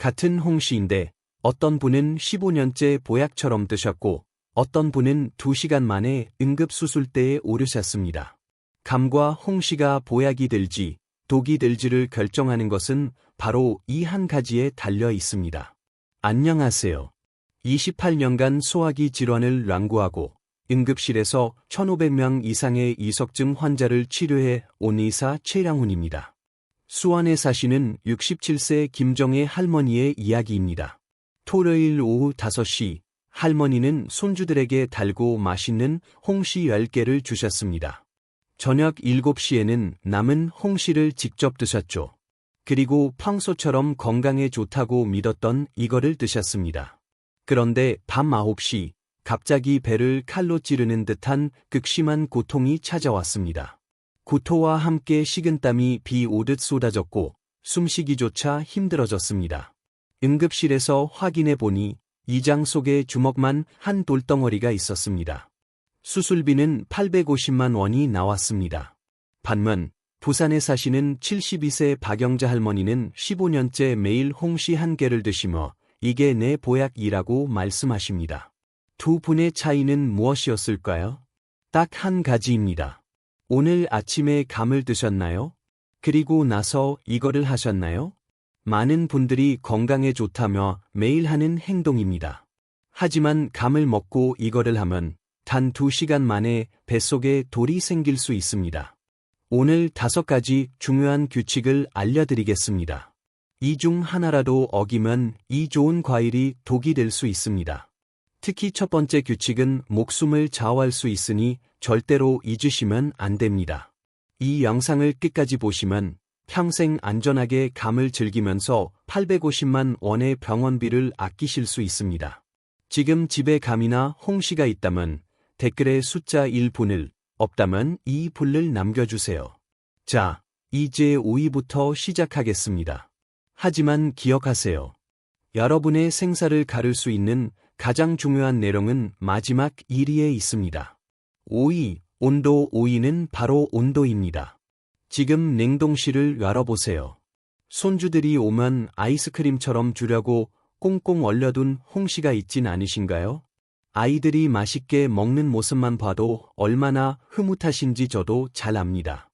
같은 홍시인데 어떤 분은 15년째 보약처럼 드셨고 어떤 분은 2시간 만에 응급수술대에 오르셨습니다. 감과 홍시가 보약이 될지 독이 될지를 결정하는 것은 바로 이 한 가지에 달려 있습니다. 안녕하세요. 28년간 소화기 질환을 완구하고 응급실에서 1,500명 이상의 이석증 환자를 치료해 온 의사 최량훈입니다. 수원에 사시는 67세 김정혜 할머니의 이야기입니다. 토요일 오후 5시 할머니는 손주들에게 달고 맛있는 홍시 10개를 주셨습니다. 저녁 7시에는 남은 홍시를 직접 드셨죠. 그리고 평소처럼 건강에 좋다고 믿었던 이거를 드셨습니다. 그런데 밤 9시 갑자기 배를 칼로 찌르는 듯한 극심한 고통이 찾아왔습니다. 구토와 함께 식은땀이 비 오듯 쏟아졌고 숨쉬기조차 힘들어졌습니다. 응급실에서 확인해 보니 이장 속에 주먹만 한 돌덩어리가 있었습니다. 수술비는 850만 원이 나왔습니다. 반면 부산에 사시는 72세 박영자 할머니는 15년째 매일 홍시 한 개를 드시며 이게 내 보약이라고 말씀하십니다. 두 분의 차이는 무엇이었을까요? 딱 한 가지입니다. 오늘 아침에 감을 드셨나요? 그리고 나서 이거를 하셨나요? 많은 분들이 건강에 좋다며 매일 하는 행동입니다. 하지만 감을 먹고 이거를 하면 단두 시간 만에 뱃속에 돌이 생길 수 있습니다. 오늘 다섯 가지 중요한 규칙을 알려드리겠습니다. 이 중 하나라도 어기면 이 좋은 과일이 독이 될 수 있습니다. 특히 첫 번째 규칙은 목숨을 좌우할 수 있으니 절대로 잊으시면 안 됩니다. 이 영상을 끝까지 보시면 평생 안전하게 감을 즐기면서 850만 원의 병원비를 아끼실 수 있습니다. 지금 집에 감이나 홍시가 있다면 댓글에 숫자 1분을, 없다면 2분을 남겨주세요. 자, 이제 5위부터 시작하겠습니다. 하지만 기억하세요. 여러분의 생사를 가를 수 있는 가장 중요한 내용은 마지막 1위에 있습니다. 5위, 온도 5위는 바로 온도입니다. 지금 냉동실을 열어보세요. 손주들이 오면 아이스크림처럼 주려고 꽁꽁 얼려둔 홍시가 있진 않으신가요? 아이들이 맛있게 먹는 모습만 봐도 얼마나 흐뭇하신지 저도 잘 압니다.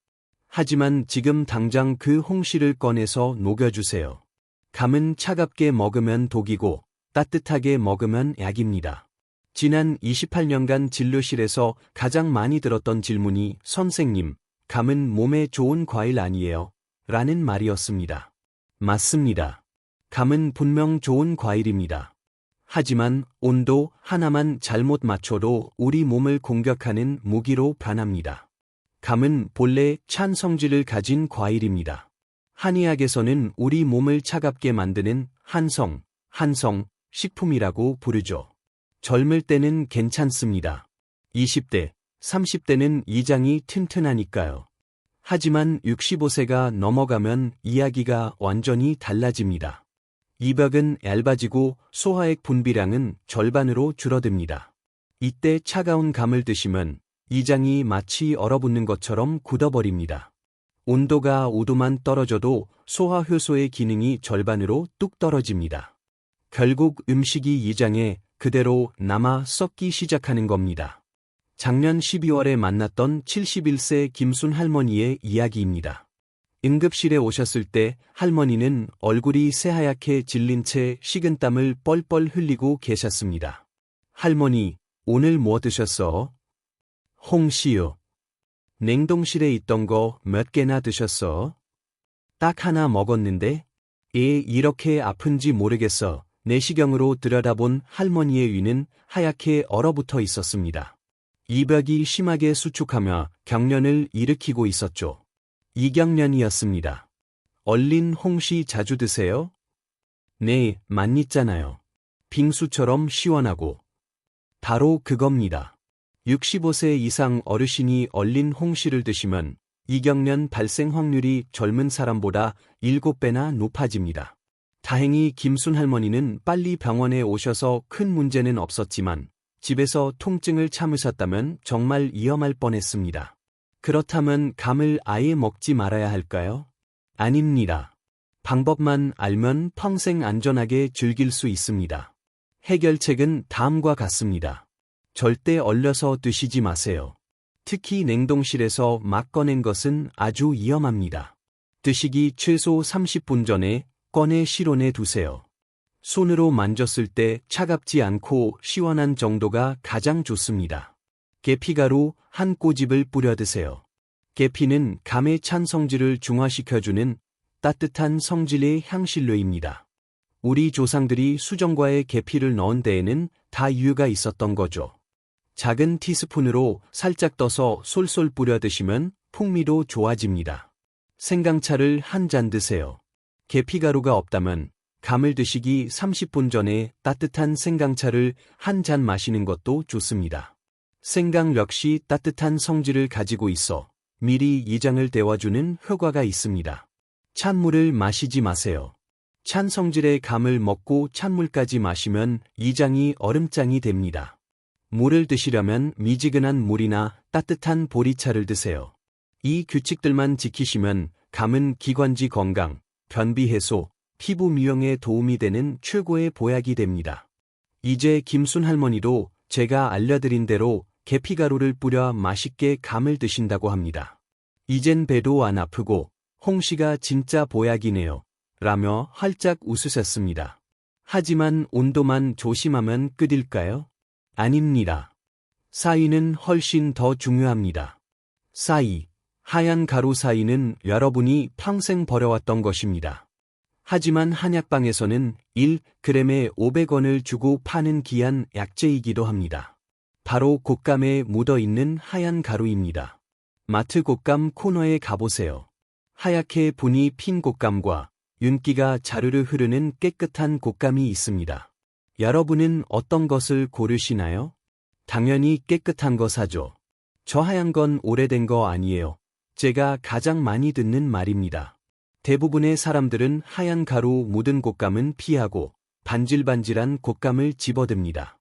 하지만 지금 당장 그 홍시를 꺼내서 녹여주세요. 감은 차갑게 먹으면 독이고 따뜻하게 먹으면 약입니다. 지난 28년간 진료실에서 가장 많이 들었던 질문이 선생님, 감은 몸에 좋은 과일 아니에요? 라는 말이었습니다. 맞습니다. 감은 분명 좋은 과일입니다. 하지만 온도 하나만 잘못 맞춰도 우리 몸을 공격하는 무기로 변합니다. 감은 본래 찬 성질을 가진 과일입니다. 한의학에서는 우리 몸을 차갑게 만드는 한성, 한성, 식품이라고 부르죠. 젊을 때는 괜찮습니다. 20대, 30대는 이장이 튼튼하니까요. 하지만 65세가 넘어가면 이야기가 완전히 달라집니다. 이벽은 얇아지고 소화액 분비량은 절반으로 줄어듭니다. 이때 차가운 감을 드시면 이장이 마치 얼어붙는 것처럼 굳어버립니다. 온도가 5도만 떨어져도 소화 효소의 기능이 절반으로 뚝 떨어집니다. 결국 음식이 이장에 그대로 남아 썩기 시작하는 겁니다. 작년 12월에 만났던 71세 김순 할머니의 이야기입니다. 응급실에 오셨을 때 할머니는 얼굴이 새하얗게 질린 채 식은 땀을 뻘뻘 흘리고 계셨습니다. 할머니, 오늘 뭐 드셨어? 홍시요. 냉동실에 있던 거 몇 개나 드셨어? 딱 하나 먹었는데? 애 이렇게 아픈지 모르겠어. 내시경으로 들여다본 할머니의 위는 하얗게 얼어붙어 있었습니다. 이벽이 심하게 수축하며 경련을 일으키고 있었죠. 이경련이었습니다. 얼린 홍시 자주 드세요? 네, 맛있잖아요. 빙수처럼 시원하고. 바로 그겁니다. 65세 이상 어르신이 얼린 홍시를 드시면 이경련 발생 확률이 젊은 사람보다 7배나 높아집니다. 다행히 김순 할머니는 빨리 병원에 오셔서 큰 문제는 없었지만 집에서 통증을 참으셨다면 정말 위험할 뻔했습니다. 그렇다면 감을 아예 먹지 말아야 할까요? 아닙니다. 방법만 알면 평생 안전하게 즐길 수 있습니다. 해결책은 다음과 같습니다. 절대 얼려서 드시지 마세요. 특히 냉동실에서 막 꺼낸 것은 아주 위험합니다. 드시기 최소 30분 전에 꺼내 실온에 두세요. 손으로 만졌을 때 차갑지 않고 시원한 정도가 가장 좋습니다. 계피가루 한 꼬집을 뿌려 드세요. 계피는 감의 찬 성질을 중화시켜주는 따뜻한 성질의 향신료입니다. 우리 조상들이 수정과에 계피를 넣은 데에는 다 이유가 있었던 거죠. 작은 티스푼으로 살짝 떠서 솔솔 뿌려 드시면 풍미도 좋아집니다. 생강차를 한 잔 드세요. 계피가루가 없다면 감을 드시기 30분 전에 따뜻한 생강차를 한 잔 마시는 것도 좋습니다. 생강 역시 따뜻한 성질을 가지고 있어 미리 이장을 데워주는 효과가 있습니다. 찬물을 마시지 마세요. 찬 성질의 감을 먹고 찬물까지 마시면 이장이 얼음장이 됩니다. 물을 드시려면 미지근한 물이나 따뜻한 보리차를 드세요. 이 규칙들만 지키시면 감은 기관지 건강, 변비 해소, 피부 미용에 도움이 되는 최고의 보약이 됩니다. 이제 김순 할머니도 제가 알려드린 대로 계피가루를 뿌려 맛있게 감을 드신다고 합니다. 이젠 배도 안 아프고 홍시가 진짜 보약이네요. 라며 활짝 웃으셨습니다. 하지만 온도만 조심하면 끝일까요? 아닙니다. 사이는 훨씬 더 중요합니다. 사이, 하얀 가루 사이는 여러분이 평생 버려왔던 것입니다. 하지만 한약방에서는 1g에 500원을 주고 파는 귀한 약재이기도 합니다. 바로 곶감에 묻어있는 하얀 가루입니다. 마트 곶감 코너에 가보세요. 하얗게 분이 핀 곶감과 윤기가 자르르 흐르는 깨끗한 곶감이 있습니다. 여러분은 어떤 것을 고르시나요? 당연히 깨끗한 거 사죠. 저 하얀 건 오래된 거 아니에요. 제가 가장 많이 듣는 말입니다. 대부분의 사람들은 하얀 가루 묻은 곶감은 피하고 반질반질한 곶감을 집어듭니다.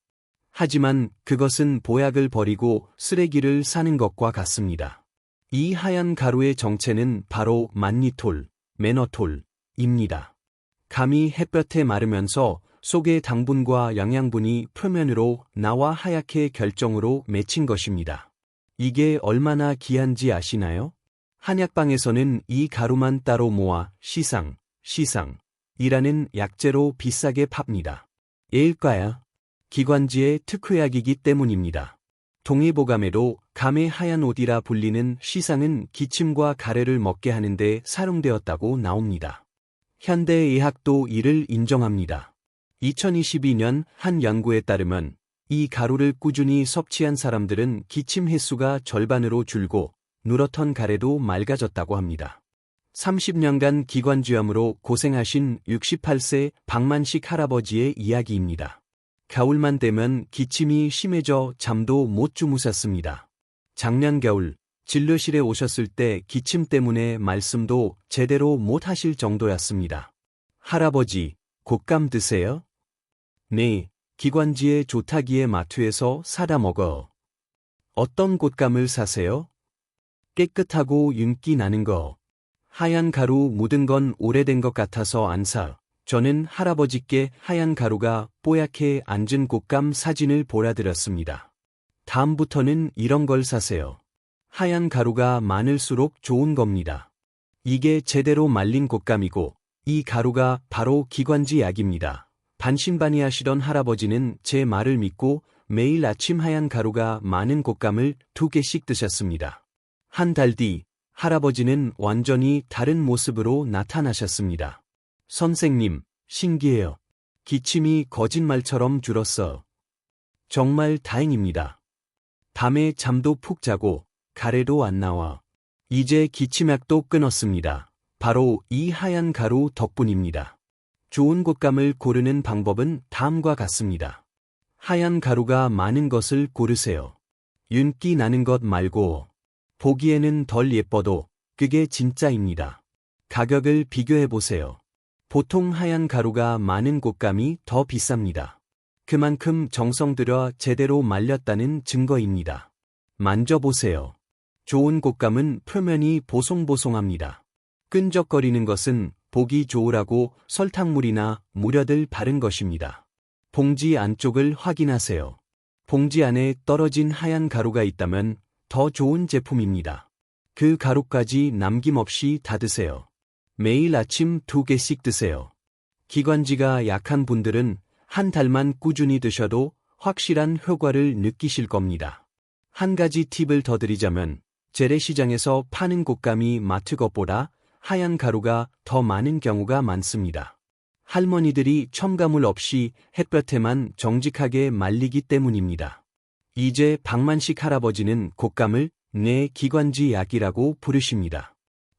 하지만 그것은 보약을 버리고 쓰레기를 사는 것과 같습니다. 이 하얀 가루의 정체는 바로 만니톨, 매너톨입니다. 감이 햇볕에 마르면서 속의 당분과 영양분이 표면으로 나와 하얗게 결정으로 맺힌 것입니다. 이게 얼마나 귀한지 아시나요? 한약방에서는 이 가루만 따로 모아 시상, 시상이라는 약재로 비싸게 팝니다. 예일까야? 기관지의 특효약이기 때문입니다. 동의보감에도 감의 하얀 옷이라 불리는 시상은 기침과 가래를 먹게 하는데 사용되었다고 나옵니다. 현대의학도 이를 인정합니다. 2022년 한 연구에 따르면 이 가루를 꾸준히 섭취한 사람들은 기침 횟수가 절반으로 줄고 누렇던 가래도 맑아졌다고 합니다. 30년간 기관주염으로 고생하신 68세 박만식 할아버지의 이야기입니다. 겨울만 되면 기침이 심해져 잠도 못 주무셨습니다. 작년 겨울 진료실에 오셨을 때 기침 때문에 말씀도 제대로 못 하실 정도였습니다. 할아버지, 곶감 드세요? 네, 기관지에 좋다기에 마트에서 사다 먹어. 어떤 곶감을 사세요? 깨끗하고 윤기 나는 거. 하얀 가루 묻은 건 오래된 것 같아서 안 사. 저는 할아버지께 하얀 가루가 뽀얗게 앉은 곶감 사진을 보여드렸습니다. 다음부터는 이런 걸 사세요. 하얀 가루가 많을수록 좋은 겁니다. 이게 제대로 말린 곶감이고 이 가루가 바로 기관지 약입니다. 반신반의하시던 할아버지는 제 말을 믿고 매일 아침 하얀 가루가 많은 곶감을 두 개씩 드셨습니다. 한 달 뒤 할아버지는 완전히 다른 모습으로 나타나셨습니다. 선생님, 신기해요. 기침이 거짓말처럼 줄었어. 정말 다행입니다. 밤에 잠도 푹 자고 가래도 안 나와. 이제 기침약도 끊었습니다. 바로 이 하얀 가루 덕분입니다. 좋은 곶감을 고르는 방법은 다음과 같습니다. 하얀 가루가 많은 것을 고르세요. 윤기 나는 것 말고 보기에는 덜 예뻐도 그게 진짜입니다. 가격을 비교해 보세요. 보통 하얀 가루가 많은 곶감이 더 비쌉니다. 그만큼 정성 들여 제대로 말렸다는 증거입니다. 만져보세요. 좋은 곶감은 표면이 보송보송합니다. 끈적거리는 것은 보기 좋으라고 설탕물이나 무려들 바른 것입니다. 봉지 안쪽을 확인하세요. 봉지 안에 떨어진 하얀 가루가 있다면 더 좋은 제품입니다. 그 가루까지 남김없이 다 드세요. 매일 아침 두 개씩 드세요. 기관지가 약한 분들은 한 달만 꾸준히 드셔도 확실한 효과를 느끼실 겁니다. 한 가지 팁을 더 드리자면 재래시장에서 파는 곶감이 마트 것보다 하얀 가루가 더 많은 경우가 많습니다. 할머니들이 첨가물 없이 햇볕에만 정직하게 말리기 때문입니다. 이제 박만식 할아버지는 곶감을 내 기관지 약이라고 부르십니다.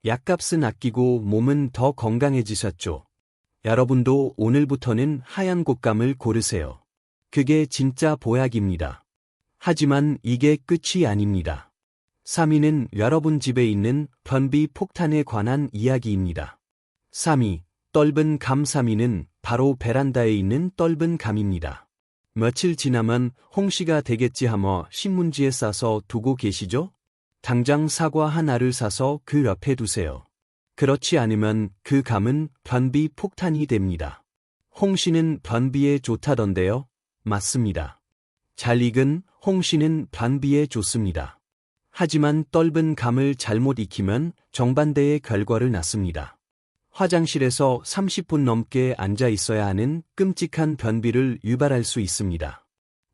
약값은 아끼고 몸은 더 건강해지셨죠. 여러분도 오늘부터는 하얀 곶감을 고르세요. 그게 진짜 보약입니다. 하지만 이게 끝이 아닙니다. 3위는 여러분 집에 있는 변비 폭탄에 관한 이야기입니다. 3위, 떫은 감 3위는 바로 베란다에 있는 떫은 감입니다. 며칠 지나면 홍시가 되겠지 하며 신문지에 싸서 두고 계시죠? 당장 사과 하나를 사서 그 옆에 두세요. 그렇지 않으면 그 감은 변비 폭탄이 됩니다. 홍시는 변비에 좋다던데요? 맞습니다. 잘 익은 홍시는 변비에 좋습니다. 하지만 떫은 감을 잘못 익히면 정반대의 결과를 낳습니다. 화장실에서 30분 넘게 앉아 있어야 하는 끔찍한 변비를 유발할 수 있습니다.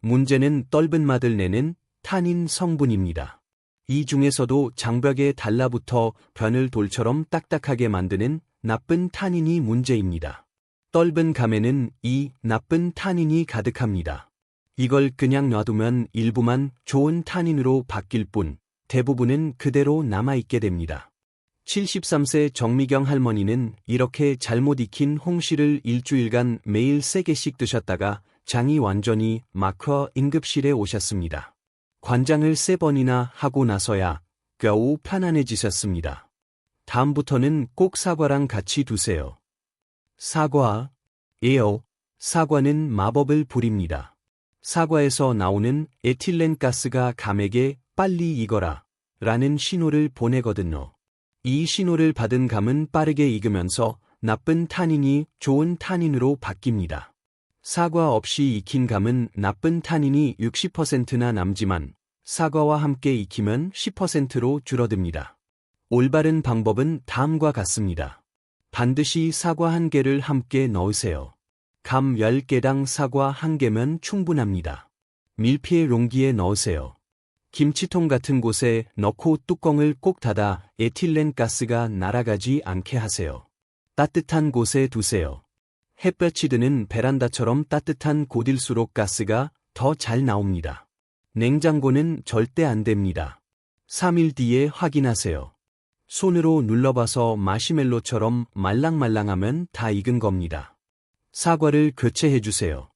문제는 떫은 맛을 내는 탄닌 성분입니다. 이 중에서도 장벽에 달라붙어 변을 돌처럼 딱딱하게 만드는 나쁜 탄닌이 문제입니다. 떫은 감에는 이 나쁜 탄닌이 가득합니다. 이걸 그냥 놔두면 일부만 좋은 탄닌으로 바뀔 뿐 대부분은 그대로 남아있게 됩니다. 73세 정미경 할머니는 이렇게 잘못 익힌 홍시를 일주일간 매일 3개씩 드셨다가 장이 완전히 막혀 응급실에 오셨습니다. 관장을 세 번이나 하고 나서야 겨우 편안해지셨습니다. 다음부터는 꼭 사과랑 같이 두세요. 사과, 예요. 사과는 마법을 부립니다. 사과에서 나오는 에틸렌 가스가 감에게 빨리 익어라 라는 신호를 보내거든요. 이 신호를 받은 감은 빠르게 익으면서 나쁜 탄닌이 좋은 탄닌으로 바뀝니다. 사과 없이 익힌 감은 나쁜 탄닌이 60%나 남지만 사과와 함께 익히면 10%로 줄어듭니다. 올바른 방법은 다음과 같습니다. 반드시 사과 한 개를 함께 넣으세요. 감 10개당 사과 1개면 충분합니다. 밀피의 롱기에 넣으세요. 김치통 같은 곳에 넣고 뚜껑을 꼭 닫아 에틸렌 가스가 날아가지 않게 하세요. 따뜻한 곳에 두세요. 햇볕이 드는 베란다처럼 따뜻한 곳일수록 가스가 더 잘 나옵니다. 냉장고는 절대 안 됩니다. 3일 뒤에 확인하세요. 손으로 눌러봐서 마시멜로처럼 말랑말랑하면 다 익은 겁니다. 사과를 교체해주세요.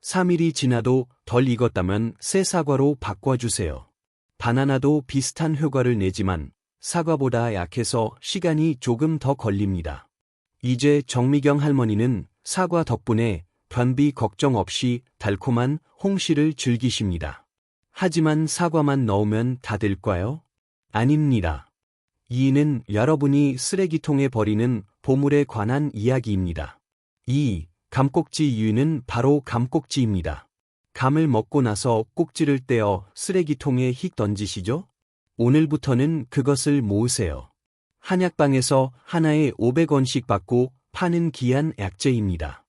3일이 지나도 덜 익었다면 새 사과로 바꿔주세요. 바나나도 비슷한 효과를 내지만 사과보다 약해서 시간이 조금 더 걸립니다. 이제 정미경 할머니는 사과 덕분에 변비 걱정 없이 달콤한 홍시를 즐기십니다. 하지만 사과만 넣으면 다 될까요? 아닙니다. 이는 여러분이 쓰레기통에 버리는 보물에 관한 이야기입니다. 2. 감꼭지 이유는 바로 감꼭지입니다. 감을 먹고 나서 꼭지를 떼어 쓰레기통에 휙 던지시죠? 오늘부터는 그것을 모으세요. 한약방에서 하나에 500원씩 받고 파는 귀한 약재입니다.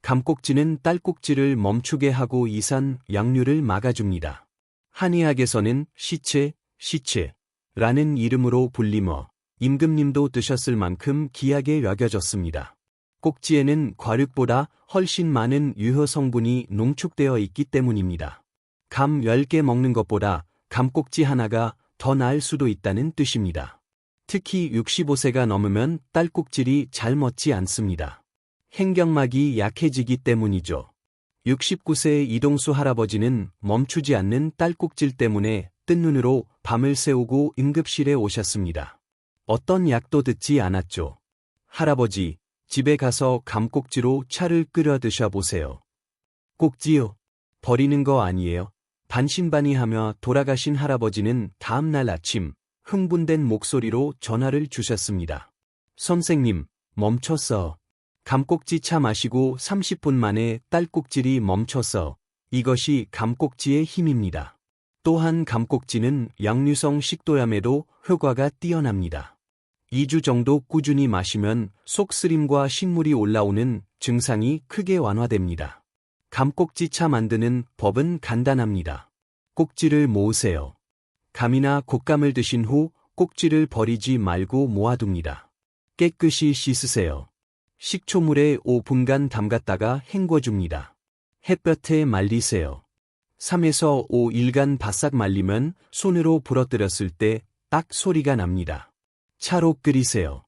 감꼭지는 딸꼭지를 멈추게 하고 이산 양류를 막아줍니다. 한의학에서는 시체, 시체라는 이름으로 불리며 임금님도 드셨을 만큼 귀하게 여겨졌습니다. 꼭지에는 과육보다 훨씬 많은 유효 성분이 농축되어 있기 때문입니다. 감 10개 먹는 것보다 감꼭지 하나가 더 나을 수도 있다는 뜻입니다. 특히 65세가 넘으면 딸꾹질이 잘 멎지 않습니다. 행경막이 약해지기 때문이죠. 69세의 이동수 할아버지는 멈추지 않는 딸꾹질 때문에 뜬 눈으로 밤을 새우고 응급실에 오셨습니다. 어떤 약도 듣지 않았죠. 할아버지, 집에 가서 감꼭지로 차를 끓여 드셔보세요. 꼭지요. 버리는 거 아니에요. 반신반의하며 돌아가신 할아버지는 다음날 아침 흥분된 목소리로 전화를 주셨습니다. 선생님, 멈췄어. 감꼭지 차 마시고 30분 만에 딸꾹질이 멈췄어. 이것이 감꼭지의 힘입니다. 또한 감꼭지는 양류성 식도염에도 효과가 뛰어납니다. 2주 정도 꾸준히 마시면 속 쓰림과 신물이 올라오는 증상이 크게 완화됩니다. 감꼭지 차 만드는 법은 간단합니다. 꼭지를 모으세요. 감이나 곶감을 드신 후 꼭지를 버리지 말고 모아둡니다. 깨끗이 씻으세요. 식초물에 5분간 담갔다가 헹궈줍니다. 햇볕에 말리세요. 3에서 5일간 바싹 말리면 손으로 부러뜨렸을 때 딱 소리가 납니다. 차로 끓이세요.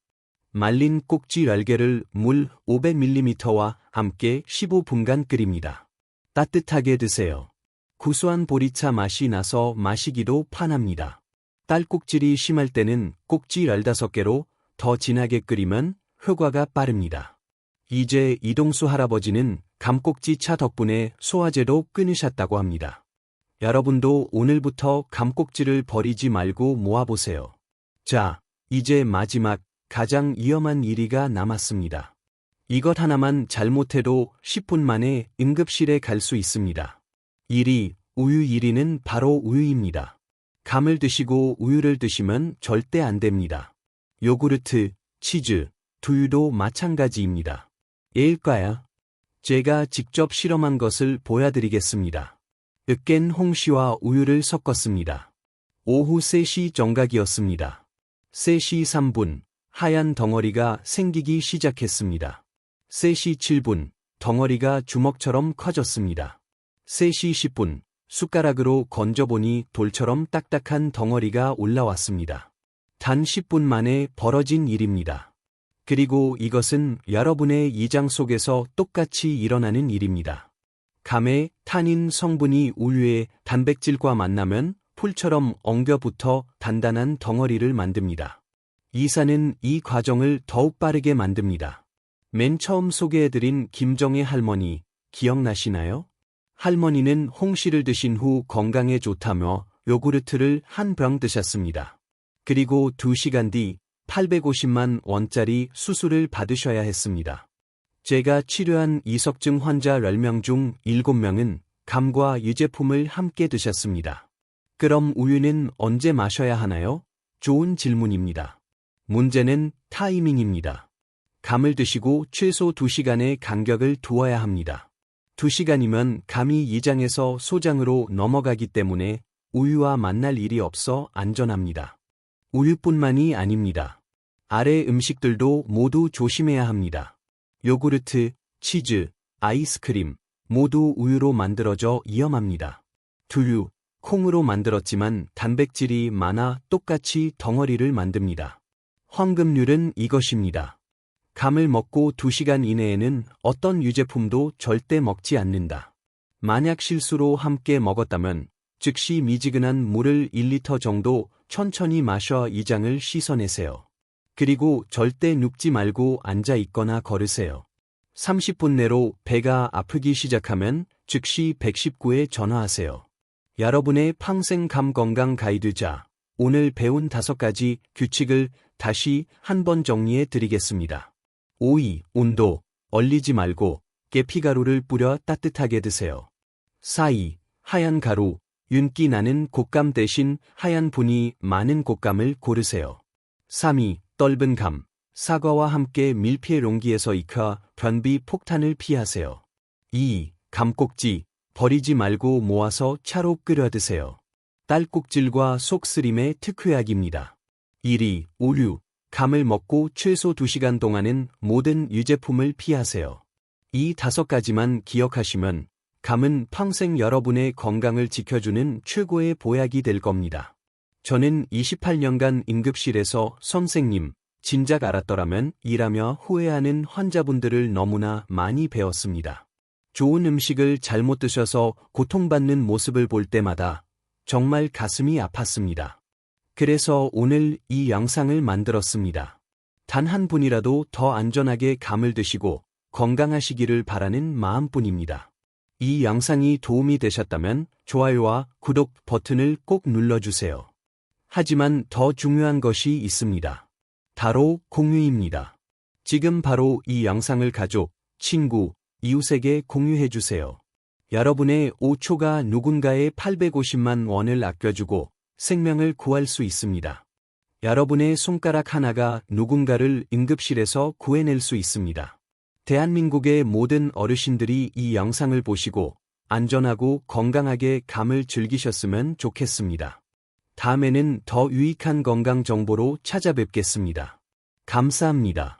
말린 꼭지 날개를 물 500ml와 함께 15분간 끓입니다. 따뜻하게 드세요. 구수한 보리차 맛이 나서 마시기도 편합니다. 딸꼭질이 심할 때는 꼭지 15개로 더 진하게 끓이면 효과가 빠릅니다. 이제 이동수 할아버지는 감꼭지 차 덕분에 소화제도 끊으셨다고 합니다. 여러분도 오늘부터 감꼭지를 버리지 말고 모아보세요. 자, 이제 마지막 가장 위험한 1위가 남았습니다. 이것 하나만 잘못해도 10분 만에 응급실에 갈 수 있습니다. 1위, 우유 1위는 바로 우유입니다. 감을 드시고 우유를 드시면 절대 안 됩니다. 요구르트, 치즈, 두유도 마찬가지입니다. 예일까요? 제가 직접 실험한 것을 보여드리겠습니다. 으깬 홍시와 우유를 섞었습니다. 오후 3시 정각이었습니다. 3시 3분, 하얀 덩어리가 생기기 시작했습니다. 3시 7분, 덩어리가 주먹처럼 커졌습니다. 3시 10분, 숟가락으로 건져보니 돌처럼 딱딱한 덩어리가 올라왔습니다. 단 10분 만에 벌어진 일입니다. 그리고 이것은 여러분의 이장 속에서 똑같이 일어나는 일입니다. 감의 탄닌 성분이 우유의 단백질과 만나면 풀처럼 엉겨붙어 단단한 덩어리를 만듭니다. 이사는 이 과정을 더욱 빠르게 만듭니다. 맨 처음 소개해드린 김정의 할머니, 기억나시나요? 할머니는 홍시를 드신 후 건강에 좋다며 요구르트를 한 병 드셨습니다. 그리고 2시간 뒤 850만 원짜리 수술을 받으셔야 했습니다. 제가 치료한 이석증 환자 10명 중 7명은 감과 유제품을 함께 드셨습니다. 그럼 우유는 언제 마셔야 하나요? 좋은 질문입니다. 문제는 타이밍입니다. 감을 드시고 최소 2시간의 간격을 두어야 합니다. 2시간이면 감이 이장에서 소장으로 넘어가기 때문에 우유와 만날 일이 없어 안전합니다. 우유뿐만이 아닙니다. 아래 음식들도 모두 조심해야 합니다. 요구르트, 치즈, 아이스크림, 모두 우유로 만들어져 위험합니다. 두유, 콩으로 만들었지만 단백질이 많아 똑같이 덩어리를 만듭니다. 황금률은 이것입니다. 감을 먹고 2시간 이내에는 어떤 유제품도 절대 먹지 않는다. 만약 실수로 함께 먹었다면 즉시 미지근한 물을 1리터 정도 천천히 마셔 이장을 씻어내세요. 그리고 절대 눕지 말고 앉아 있거나 걸으세요. 30분 내로 배가 아프기 시작하면 즉시 119에 전화하세요. 여러분의 평생 감 건강 가이드자, 오늘 배운 다섯 가지 규칙을 다시 한 번 정리해 드리겠습니다. 5위, 온도, 얼리지 말고 계피 가루를 뿌려 따뜻하게 드세요. 4위, 하얀 가루, 윤기 나는 곶감 대신 하얀 분이 많은 곶감을 고르세요. 3위, 떫은 감, 사과와 함께 밀폐 롱기에서 익혀 변비 폭탄을 피하세요. 2. 감꼭지, 버리지 말고 모아서 차로 끓여 드세요. 딸꾹질과 속쓰림의 특효약입니다. 1위, 우유, 감을 먹고 최소 2시간 동안은 모든 유제품을 피하세요. 이 다섯 가지만 기억하시면 감은 평생 여러분의 건강을 지켜주는 최고의 보약이 될 겁니다. 저는 28년간 응급실에서 선생님, 진작 알았더라면 일하며 후회하는 환자분들을 너무나 많이 배웠습니다. 좋은 음식을 잘못 드셔서 고통받는 모습을 볼 때마다 정말 가슴이 아팠습니다. 그래서 오늘 이 영상을 만들었습니다. 단 한 분이라도 더 안전하게 감을 드시고 건강하시기를 바라는 마음뿐입니다. 이 영상이 도움이 되셨다면 좋아요와 구독 버튼을 꼭 눌러주세요. 하지만 더 중요한 것이 있습니다. 바로 공유입니다. 지금 바로 이 영상을 가족, 친구, 이웃에게 공유해주세요. 여러분의 5초가 누군가의 850만 원을 아껴주고 생명을 구할 수 있습니다. 여러분의 손가락 하나가 누군가를 응급실에서 구해낼 수 있습니다. 대한민국의 모든 어르신들이 이 영상을 보시고 안전하고 건강하게 감을 즐기셨으면 좋겠습니다. 다음에는 더 유익한 건강 정보로 찾아뵙겠습니다. 감사합니다.